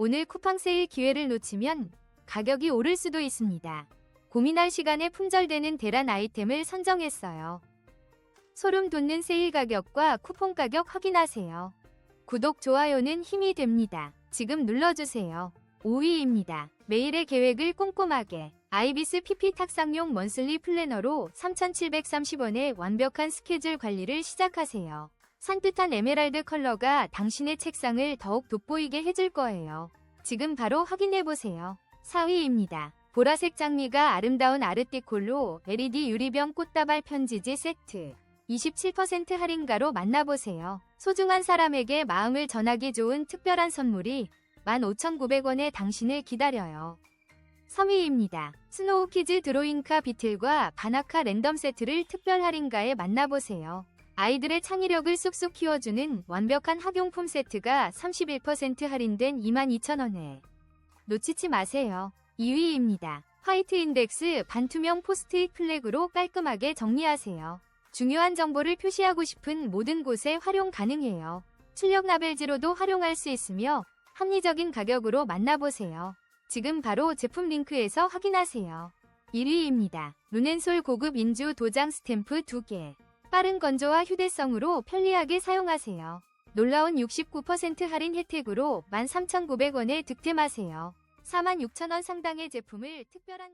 오늘 쿠팡 세일 기회를 놓치면 가격이 오를 수도 있습니다. 고민할 시간에 품절되는 대란 아이템을 선정했어요. 소름 돋는 세일 가격과 쿠폰 가격 확인하세요. 구독, 좋아요는 힘이 됩니다. 지금 눌러주세요. 5위입니다. 매일의 계획을 꼼꼼하게 아이비스 PP 탁상용 먼슬리 플래너로 3,730원의 완벽한 스케줄 관리를 시작하세요. 산뜻한 에메랄드 컬러가 당신의 책상을 더욱 돋보이게 해줄 거예요. 지금 바로 확인해보세요. 4위입니다. 보라색 장미가 아름다운 아르띠콜로 LED 유리병 꽃다발 편지지 세트. 27% 할인가로 만나보세요. 소중한 사람에게 마음을 전하기 좋은 특별한 선물이 15,900원에 당신을 기다려요. 3위입니다. 스노우 키즈 드로잉카 비틀과 바나카 랜덤 세트를 특별 할인가에 만나보세요. 아이들의 창의력을 쑥쑥 키워주는 완벽한 학용품 세트가 31% 할인된 22,000원에 놓치지 마세요. 2위입니다. 화이트 인덱스 반투명 포스트잇 플래그로 깔끔하게 정리하세요. 중요한 정보를 표시하고 싶은 모든 곳에 활용 가능해요. 출력 라벨지로도 활용할 수 있으며 합리적인 가격으로 만나보세요. 지금 바로 제품 링크에서 확인하세요. 1위입니다. 루넨솔 고급 인주 도장 스탬프 2개. 빠른 건조와 휴대성으로 편리하게 사용하세요. 놀라운 69% 할인 혜택으로 13,900원에 득템하세요. 46,000원 상당의 제품을 특별한